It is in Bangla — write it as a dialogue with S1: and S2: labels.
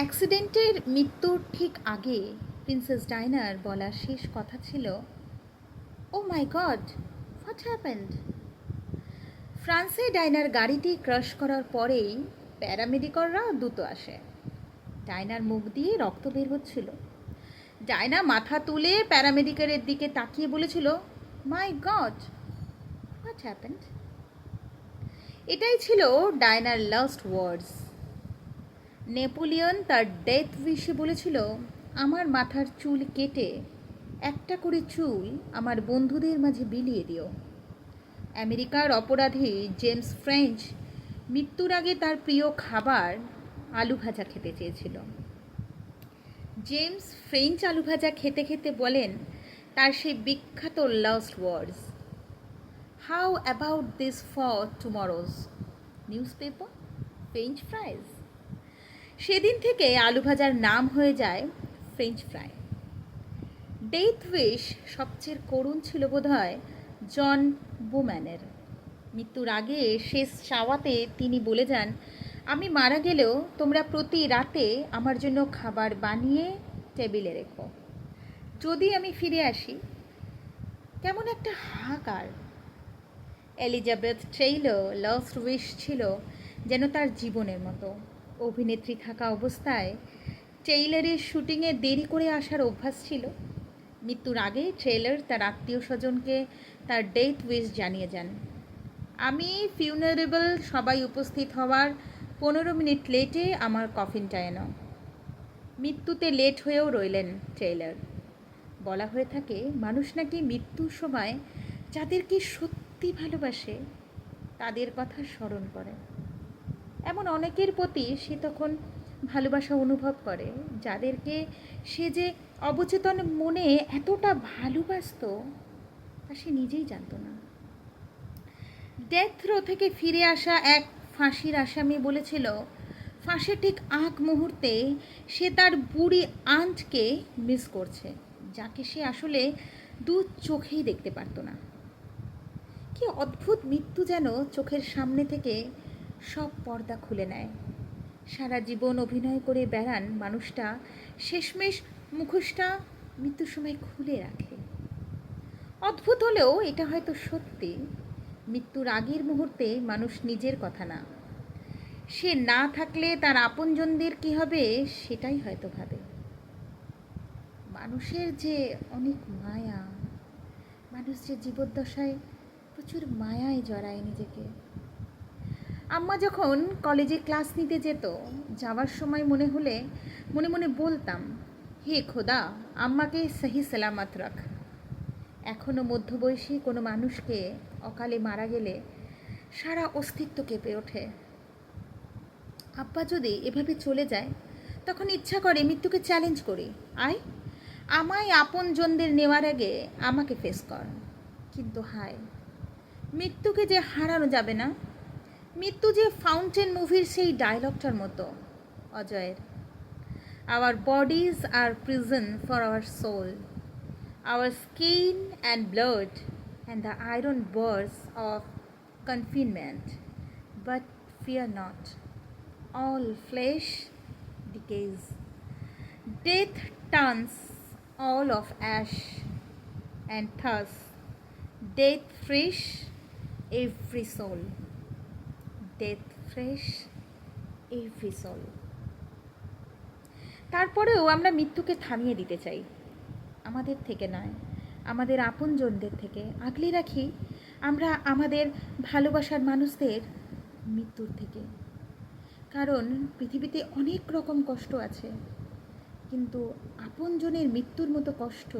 S1: অ্যাক্সিডেন্টের মৃত্যুর ঠিক আগে প্রিন্সেস ডাইনার বলা শেষ কথা ছিল, oh my god, what happened? ফ্রান্সে ডাইনার গাড়িটি ক্রাশ করার পরেই প্যারামেডিকলরা দ্রুত আসে। ডায়নার মুখ দিয়ে রক্ত বের হচ্ছিল। ডায়না মাথা তুলে প্যারামেডিকেলের দিকে তাকিয়ে বলেছিল, মাই গড, হোয়াট হ্যাপেন্ড? এটাই ছিল ডাইনার লাস্ট ওয়ার্ডস। নেপোলিয়ন তার ডেথ উইশে বলেছিল, আমার মাথার চুল কেটে একটা করে চুল আমার বন্ধুদের মাঝে বিলিয়ে দিও। আমেরিকার অপরাধী জেমস ফ্রেঞ্চ মৃত্যুর আগে তার প্রিয় খাবার আলু ভাজা খেতে চেয়েছিল। জেমস ফ্রেঞ্চ আলু ভাজা খেতে খেতে বলেন, তার সেই বিখ্যাত last words. How about this for tomorrow's? Newspaper French fries. সেদিন থেকে আলু ভাজার নাম হয়ে যায় ফ্রেঞ্চ ফ্রাই ডেথ উইশ সবচেয়ে করুণ ছিল বোধহয় জন বুম্যানের মৃত্যুর আগে শেষ চাওয়াতে তিনি বলে যান, আমি মারা গেলেও তোমরা প্রতি রাতে আমার জন্য খাবার বানিয়ে টেবিলে রেখো। যদি আমি ফিরে আসি, কেমন একটা হাহাকার। এলিজাবেথ ট্রেইলর লাস্ট উইশ ছিল যেন তার জীবনের মতো। অভিনেত্রী থাকা অবস্থায় ট্রেইলারের শুটিংয়ে দেরি করে আসার অভ্যাস ছিল। মৃত্যুর আগে ট্রেলার তার আত্মীয় স্বজনকে তার ডেথ উইশ জানিয়ে যান। আমি ফিউনারেবল সবাই উপস্থিত হওয়ার পনেরো মিনিট লেটে আমার কফিনটা এনো। মৃত্যুতে লেট হয়েও রইলেন ট্রেলার বলা হয়ে থাকে, মানুষ নাকি মৃত্যুর সময় যাদেরকে সত্যি ভালোবাসে, তাদের কথা স্মরণ করে। এমন অনেকের প্রতি সে তখন ভালোবাসা অনুভব করে, যাদেরকে সে যে অবচেতন মনে এতটা ভালোবাসত তা সে নিজেই জানতো না। ডেথ রো থেকে ফিরে আসা এক ফাঁসির আসামি বলেছিল ফাঁসে ঠিক আঁক মুহূর্তে সে তার বুড়ি আন্টকে মিস করছে, যাকে সে আসলে দু চোখেই দেখতে পারতো না। কি অদ্ভুত মৃত্যু যেন চোখের সামনে থেকে সব পর্দা খুলে নেয়। সারা জীবন অভিনয় করে বেড়ান মানুষটা, শেষমেশ মুখোশটা মৃত্যুর সময় খুলে রাখে। অদ্ভুত হলেও এটা হয়তো সত্যি, মৃত্যুর আগের মুহূর্তে মানুষ নিজের কথা না। সে না থাকলে তার আপনজনদের কি হবে, সেটাই হয়তো ভাবে। মানুষের যে অনেক মায়া, মানুষ যে জীবদ্দশায় প্রচুর মায়ায় জড়ায় নিজেকে আম্মা যখন কলেজে ক্লাস নিতে যেত, যাওয়ার সময় মনে হলে, মনে মনে বলতাম, হে খোদা, আম্মাকে সহি সালামত রাখ। এখনও মধ্যবয়সী কোনো মানুষকে অকালে মারা গেলে সারা অস্তিত্ব কেঁপে ওঠে। আব্বা যদি এভাবে চলে যায়, তখন ইচ্ছা করে মৃত্যুকে চ্যালেঞ্জ করি। আয়, আমায় আপন জনদের নেওয়ার আগে আমাকে ফেস কর। কিন্তু হায়, মৃত্যুকে যে হারানো যাবে না মৃত্যু যে ফাউন্টেন মুভির সেই ডায়লগটার মতো, অজয়ের। Our bodies are prison for our soul our skin and blood and the iron bars of confinement but fear not all flesh decays death turns all of ash and thus death fish every soul. Death fresh এই ফিসল তারপরেও আমরা মৃত্যুকে থামিয়ে দিতে চাই। আমাদের থেকে নয়, আমাদের আপনজনদের থেকে। আগলে রাখি, আমরা আমাদের ভালোবাসার মানুষদের মৃত্যুর থেকে। কারণ পৃথিবীতে অনেক রকম কষ্ট আছে, কিন্তু আপনজনের মৃত্যুর মতো কষ্ট